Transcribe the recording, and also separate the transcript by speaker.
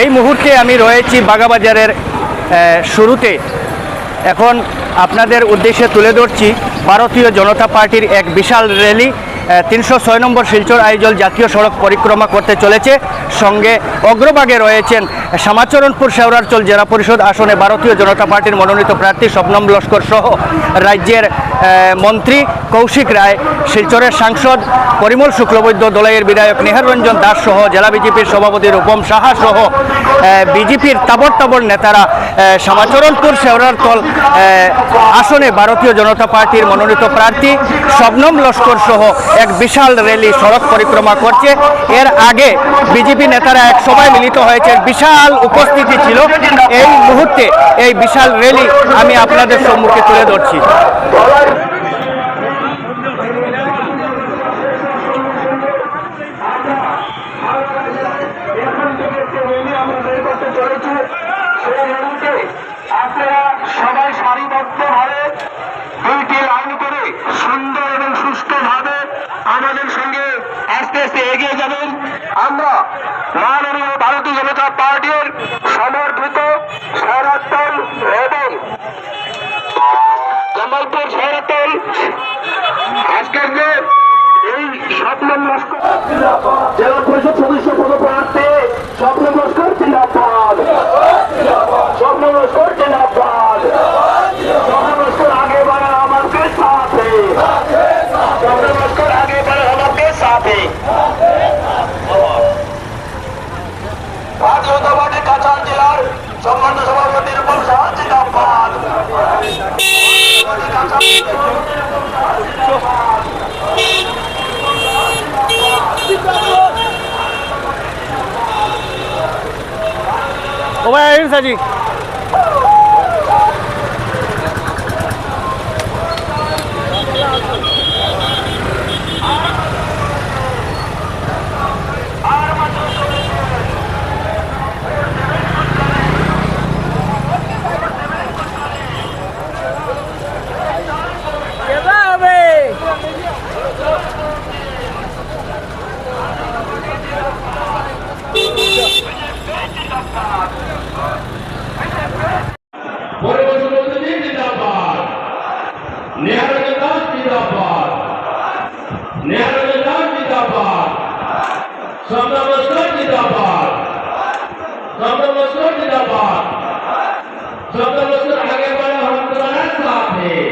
Speaker 1: এই মুহূর্তে আমি রয়েছি বাগাবাজারের শুরুতে। এখন আপনাদের উদ্দেশ্যে তুলে ধরছি, ভারতীয় জনতা পার্টির এক বিশাল র্যালি তিনশো ছয় নম্বর শিলচর আইজল জাতীয় সড়ক পরিক্রমা করতে চলেছে। সঙ্গে অগ্রভাগে রয়েছেন শ্যামাচরণপুর শেওরারচল জেলা পরিষদ আসনে ভারতীয় জনতা পার্টির মনোনীত প্রার্থী শবনম লস্কর সহ রাজ্যের মন্ত্রী কৌশিক রায়, শিলচরের সাংসদ পরিমল শুক্লবৈদ্য দলের বিধায়ক নিহার রঞ্জন দাস সহ জেলা বিজেপির সভাপতি রূপম সাহা সহ বিজেপির তাবর তাবর নেতারা শ্যামাচরণপুর শেওরারতল আসনে ভারতীয় জনতা পার্টির মনোনীত প্রার্থী শবনম লস্কর সহ এক বিশাল র্যালি সড়ক পরিক্রমা করছে। এর আগে বিজেপি নেতারা এক সভায় মিলিত হয়েছে বিশাল উপস্থিতি ছিল। এই মুহূর্তে এই বিশাল র্যালি আমি আপনাদের সম্মুখে তুলে ধরছি।
Speaker 2: সুন্দর এবং সুস্থভাবে আমাদের সঙ্গে আস্তে আস্তে এগিয়ে যাবেন। আমরা মাননীয় ভারতীয় জনতা পার্টির সমর্থিত শহরাতল এবং জামালপুর শহরাতল আজকের যে এই স্বপ্ন নষ্ট জেলা পরিষদ সদস্য পদপ্রার্থী স্বপ্ন নস্কর জিন্দাবাদ স্বপ্ন নস্কর জিন্দাবাদ স্বপ্ন নস্কর আগে বাড়া আমাকে সাথে স্বপ্ন নস্কর আগে বাড়া আমাকে সাথে ভারতীয় জনতা পার্টি কাছাড় জেলার সম্মানিত সভাপতি রূপম শাহ জিন্দাবাদ।
Speaker 1: ও ভাই আহিন সাজি
Speaker 3: পরিবেশ মন্ত্রী জিন্দাবাদ নেহরুল দাস জিন্দাবাদ। নেহরুল দাস জিন্দাবাদ। সন্ধ্যা বস্ত্র জিন্দাবাদ। সন্ধ্যা বস্ত্র জিন্দাবাদ। সন্ধ্যা বস্ত্র আগে বড় হন্তরা সাথে।